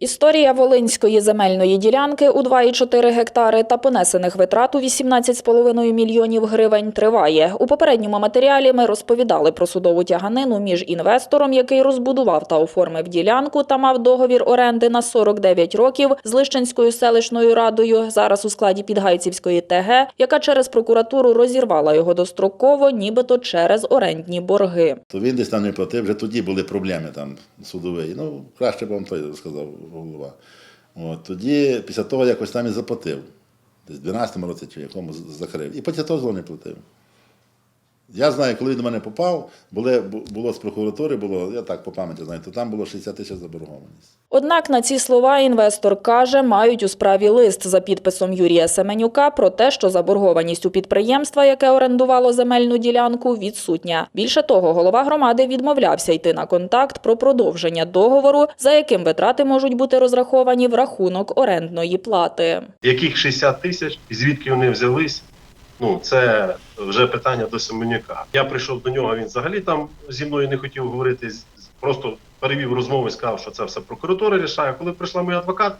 Історія Волинської земельної ділянки у 2,4 гектари та понесених витрат у 18,5 мільйонів гривень триває. У попередньому матеріалі ми розповідали про судову тяганину між інвестором, який розбудував та оформив ділянку та мав договір оренди на 49 років з Лищенською селищною радою, зараз у складі Підгайцівської ТГ, яка через прокуратуру розірвала його достроково, нібито через орендні борги. То він десь там не платив, вже тоді були проблеми там судові. Ну, краще б вам той сказав голова. От, тоді, після того якось там і заплатив. Десь в 12-му році чи якому закрив. І після того знову не платив. Я знаю, коли він до мене попав, були, було з прокуратури, було, я так по пам'яті знаю, то там було 60 тисяч заборгованість. Однак на ці слова інвестор каже, мають у справі лист за підписом Юрія Семенюка про те, що заборгованість у підприємства, яке орендувало земельну ділянку, відсутня. Більше того, голова громади відмовлявся йти на контакт про продовження договору, за яким витрати можуть бути розраховані в рахунок орендної плати. Яких 60 тисяч і звідки вони взялись? Ну, це вже питання до Семенюка. Я прийшов до нього, він взагалі там зі мною не хотів говорити, просто перевів розмову і сказав, що це все прокуратура рішає. Коли прийшла мій адвокат,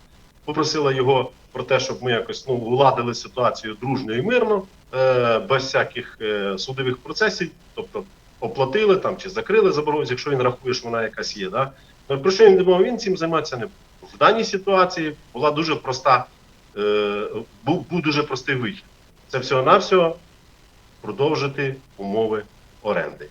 попросила його про те, щоб ми якось ну, уладили ситуацію дружньо і мирно, е, без всяких е, судових процесів, тобто оплатили там чи закрили заборгованість, якщо він рахує, що вона якась є. Да? Ну, Про що він думав, він цим займатися не. В даній ситуації була дуже проста, е, був, був дуже простий вихід. Це всього-навсього продовжити умови оренди.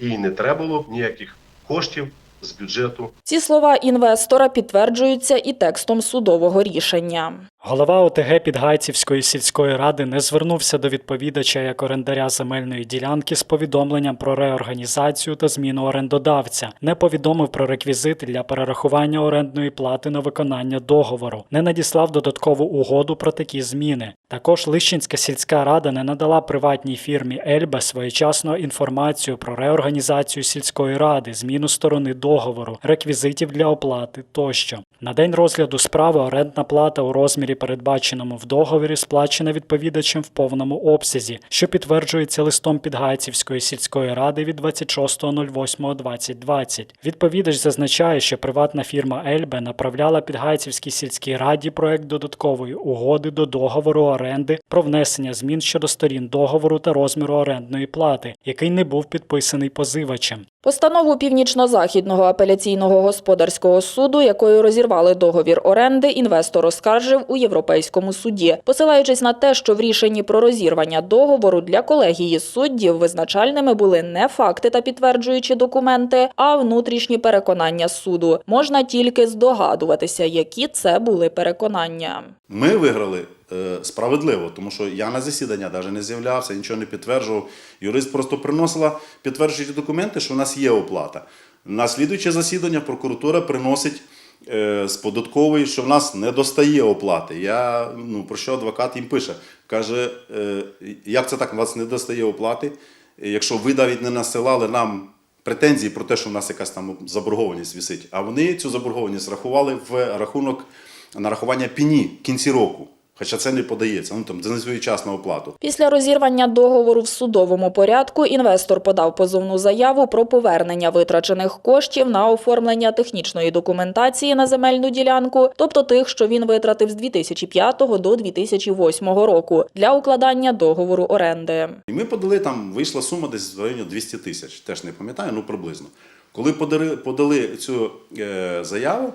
І не треба було ніяких коштів з бюджету Ці слова інвестора підтверджуються і текстом судового рішення. Голова ОТГ Підгайцівської сільської ради не звернувся до відповідача як орендаря земельної ділянки з повідомленням про реорганізацію та зміну орендодавця, не повідомив про реквізити для перерахування орендної плати на виконання договору, не надіслав додаткову угоду про такі зміни. Також Лищенська сільська рада не надала приватній фірмі Ельба своєчасно інформацію про реорганізацію сільської ради, зміну сторони договору, реквізитів для оплати тощо. На день розгляду справи орендна плата у розмірі, передбаченому в договорі, сплачена відповідачем в повному обсязі, що підтверджується листом Підгайцівської сільської ради від 26.08.2020. Відповідач зазначає, що приватна фірма Ельбе направляла Підгайцівській сільській раді проект додаткової угоди до договору оренди про внесення змін щодо сторін договору та розміру орендної плати, який не був підписаний позивачем. Постанову Північно-Західного апеляційного господарського суду, якою розірвали договір оренди, інвестор оскаржив у Європейському суді, посилаючись на те, що в рішенні про розірвання договору для колегії суддів визначальними були не факти та підтверджуючі документи, а внутрішні переконання суду. Можна тільки здогадуватися, які це були переконання. Ми виграли е, справедливо, тому що я на засідання навіть не з'являвся, нічого не підтверджував. Юрист просто приносила підтверджуючі документи, що в нас є оплата. На слідуюче засідання прокуратура приносить з податкової, що в нас не достає оплати. Я, ну, про що адвокат їм пише? Каже, е, як це так, у вас не достає оплати? Якщо ви навіть не насилали нам претензії про те, що в нас якась там заборгованість висить, а вони цю заборгованість рахували в рахунок нарахування піні в кінці року. Хоча це не подається, ну там за несвоєчасну оплату. Після розірвання договору в судовому порядку інвестор подав позовну заяву про повернення витрачених коштів на оформлення технічної документації на земельну ділянку, тобто тих, що він витратив з 2005 до 2008 року для укладання договору оренди. І ми подали там, вийшла сума десь в районі 200 тисяч, теж не пам'ятаю, ну приблизно. Коли подали, подали цю е, заяву,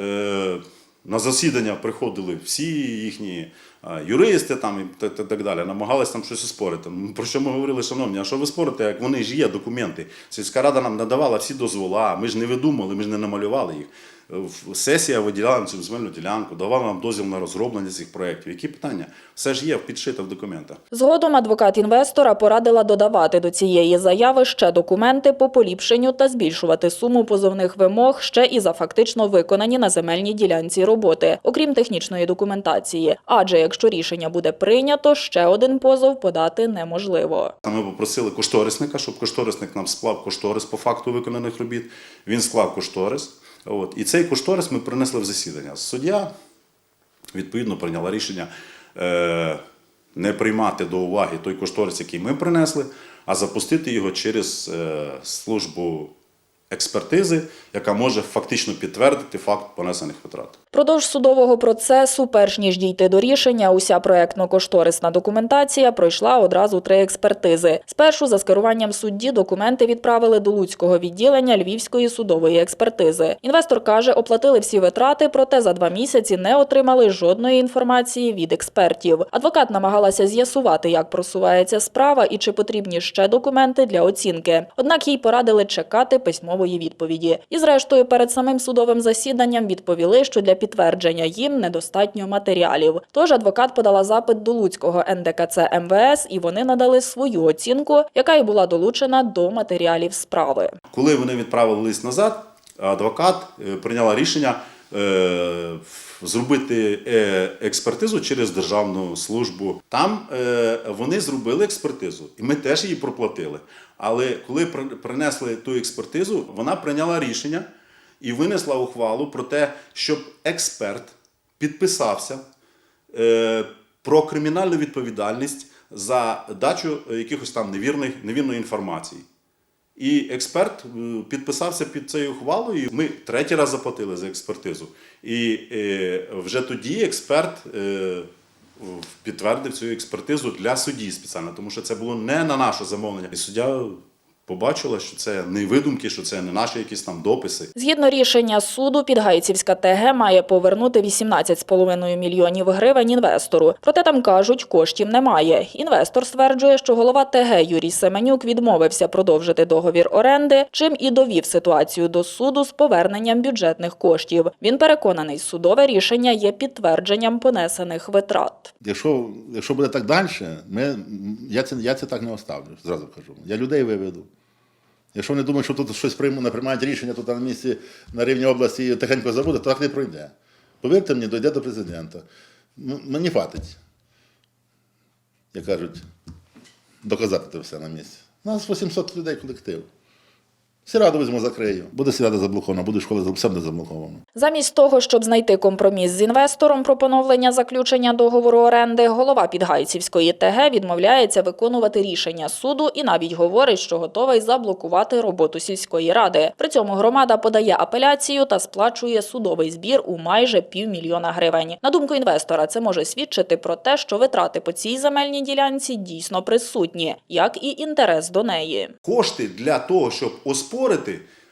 е, на засідання приходили всі їхні е, юристи там і та- та- так далі, намагались там щось спорити. Про що ми говорили, шановні, а що ви спорите, як вони ж є документи? Сільська рада нам надавала всі дозвола, ми ж не видумали, ми ж не намалювали їх. Сесія виділяла нам цю земельну ділянку, давала нам дозвіл на розроблення цих проєктів. Які питання? Все ж є підшито в документах. Згодом адвокат інвестора порадила додавати до цієї заяви ще документи по поліпшенню та збільшувати суму позовних вимог ще і за фактично виконані на земельній ділянці роботи, окрім технічної документації. Адже якщо рішення буде прийнято, ще один позов подати неможливо. Ми попросили кошторисника, щоб кошторисник нам склав кошторис по факту виконаних робіт. Він склав кошторис. От. І цей кошторис ми принесли в засідання. Суддя відповідно прийняла рішення е, не приймати до уваги той кошторис, який ми принесли, а запустити його через е, службу експертизи, яка може фактично підтвердити факт понесених витрат. Продовж судового процесу, перш ніж дійти до рішення, уся проектно-кошторисна документація пройшла одразу три експертизи. Спершу за скеруванням судді документи відправили до Луцького відділення Львівської судової експертизи. Інвестор каже, оплатили всі витрати, проте за два місяці не отримали жодної інформації від експертів. Адвокат намагалася з'ясувати, як просувається справа і чи потрібні ще документи для оцінки. Однак їй порадили чекати письмової відповіді. І зрештою, перед самим судовим засіданням відповіли, що для підтвердження їм недостатньо матеріалів. Тож адвокат подала запит до Луцького НДКЦ МВС, і вони надали свою оцінку, яка і була долучена до матеріалів справи. Коли вони відправили лист назад, адвокат е, прийняла рішення зробити е, експертизу через державну службу. Там е, вони зробили експертизу, і ми теж її проплатили. Але коли принесли ту експертизу, вона прийняла рішення і винесла ухвалу про те, щоб експерт підписався е, про кримінальну відповідальність за дачу е, якихось там невірних, невірної інформації. І експерт е, підписався під цією ухвалою. Ми третій раз заплатили за експертизу. І е, вже тоді експерт е, підтвердив цю експертизу для судді спеціально, тому що це було не на наше замовлення. І суддя побачила, що це не видумки, що це не наші якісь там дописи. Згідно рішення суду, Підгайцівська ТГ має повернути 18,5 мільйонів гривень інвестору. Проте там кажуть, коштів немає. Інвестор стверджує, що голова ТГ Юрій Семенюк відмовився продовжити договір оренди, чим і довів ситуацію до суду з поверненням бюджетних коштів. Він переконаний, судове рішення є підтвердженням понесених витрат. Якщо, якщо буде так далі, ми, я, це, я це так не оставлю, зразу кажу. Я людей виведу. Якщо вони думають, що тут щось приймуть, приймають рішення тут на місці на рівні області тихенько забуде, то так не пройде. Повірте мені, дойде до президента. Мені хватить, як кажуть, доказати це все на місці. У нас 800 людей колектив. Сіраду візьму, закрию. Буде сірада заблокована, буде школа все буде заблоковано. Замість того, щоб знайти компроміс з інвестором про поновлення заключення договору оренди, голова Підгайцівської ТГ відмовляється виконувати рішення суду і навіть говорить, що готовий заблокувати роботу сільської ради. При цьому громада подає апеляцію та сплачує судовий збір у майже півмільйона гривень. На думку інвестора, це може свідчити про те, що витрати по цій земельній ділянці дійсно присутні, як і інтерес до неї. Кошти для того, щоб оспорити,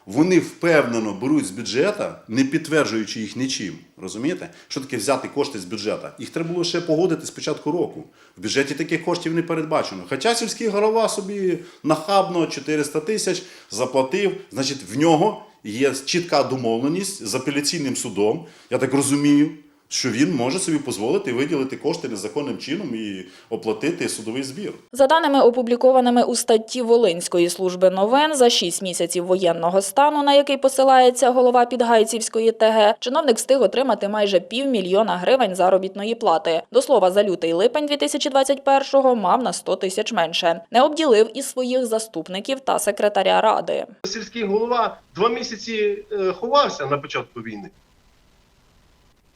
вони впевнено беруть з бюджету, не підтверджуючи їх нічим. Розумієте? Що таке взяти кошти з бюджету? Їх треба було ще погодити з початку року. В бюджеті таких коштів не передбачено. Хоча сільський голова собі нахабно 400 тисяч заплатив, значить, в нього є чітка домовленість з апеляційним судом. Я так розумію. Що він може собі дозволити виділити кошти незаконним чином і оплатити судовий збір. За даними опублікованими у статті Волинської служби новин, за 6 місяців воєнного стану, на який посилається голова Підгайцівської ТГ, чиновник встиг отримати майже півмільйона гривень заробітної плати. До слова, за лютий-липень 2021-го мав на 100 тисяч менше. Не обділив і своїх заступників та секретаря ради. Сільський голова два місяці е, ховався на початку війни.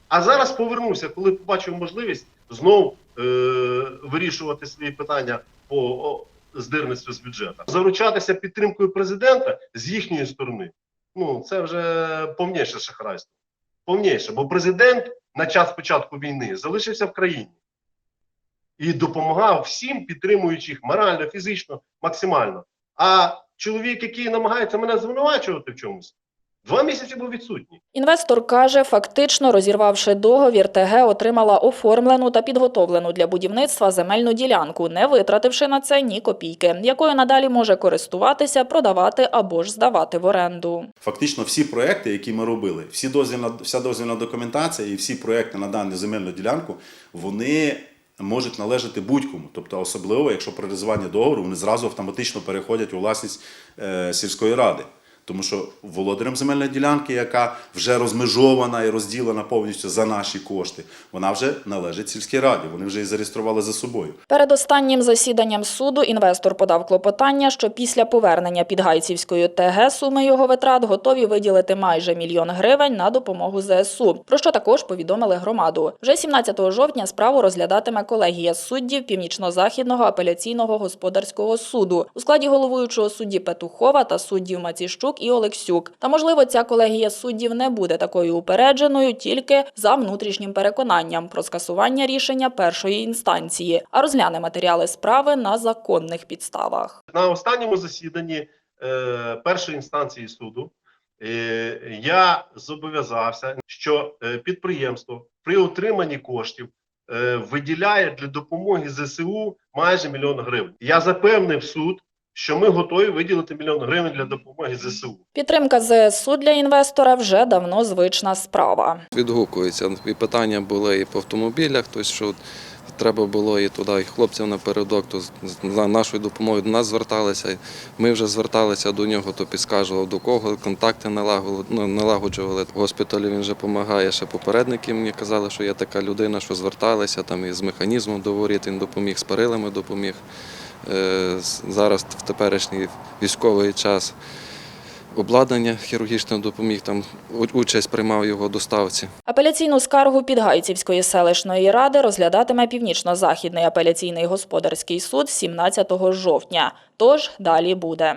А зараз повернувся, коли побачив можливість знов е, вирішувати свої питання по о, здирництву з бюджету. Заручатися підтримкою президента з їхньої сторони. Ну, це вже повніше шахрайство. Повніше, бо президент на час початку війни залишився в країні і допомагав всім, підтримуючи їх морально, фізично, максимально. А чоловік, який намагається мене звинувачувати в чомусь, два місяці був відсутній. Інвестор каже, фактично розірвавши договір, ТГ отримала оформлену та підготовлену для будівництва земельну ділянку, не витративши на це ні копійки, якою надалі може користуватися, продавати або ж здавати в оренду. Фактично всі проекти, які ми робили, всі дозвільна, вся дозвільна документація і всі проекти на дану земельну ділянку, вони можуть належати будь-кому. Тобто, особливо, якщо при реалізуванні договору вони зразу автоматично переходять у власність е, сільської ради. Тому що володарем земельної ділянки, яка вже розмежована і розділена повністю за наші кошти, вона вже належить сільській раді. Вони вже її зареєстрували за собою. Перед останнім засіданням суду інвестор подав клопотання, що після повернення Підгайцівської ТГ суми його витрат готові виділити майже мільйон гривень на допомогу ЗСУ, про що також повідомили громаду. Вже 17 жовтня справу розглядатиме колегія суддів Північно-Західного апеляційного господарського суду у складі головуючого судді Петухова та суддів Маціщук Миколайчук і Олексюк. Та можливо, ця колегія суддів не буде такою упередженою тільки за внутрішнім переконанням про скасування рішення першої інстанції, а розгляне матеріали справи на законних підставах. На останньому засіданні е, першої інстанції суду е, я зобов'язався, що е, підприємство при отриманні коштів виділяє для допомоги ЗСУ майже мільйон гривень. Я запевнив суд, що ми готові виділити мільйон гривень для допомоги ЗСУ. Підтримка ЗСУ для інвестора вже давно звична справа. Відгукується І питання були і по автомобілях, тобто, що треба було і туди, і хлопців напередок, то за нашою допомогою до нас зверталися. Ми вже зверталися до нього, то підскажував до кого, контакти ну, налагоджували. В госпіталі він вже допомагає. Ще попередники мені казали, що є така людина, що зверталися там і з механізмом до воріт, він допоміг, з перилами допоміг. Е, Зараз в теперішній військовий час обладнання хірургічне допоміг, там участь приймав його доставці. Апеляційну скаргу Підгайцівської селищної ради розглядатиме Північно-Західний апеляційний господарський суд 17 жовтня. Тож далі буде.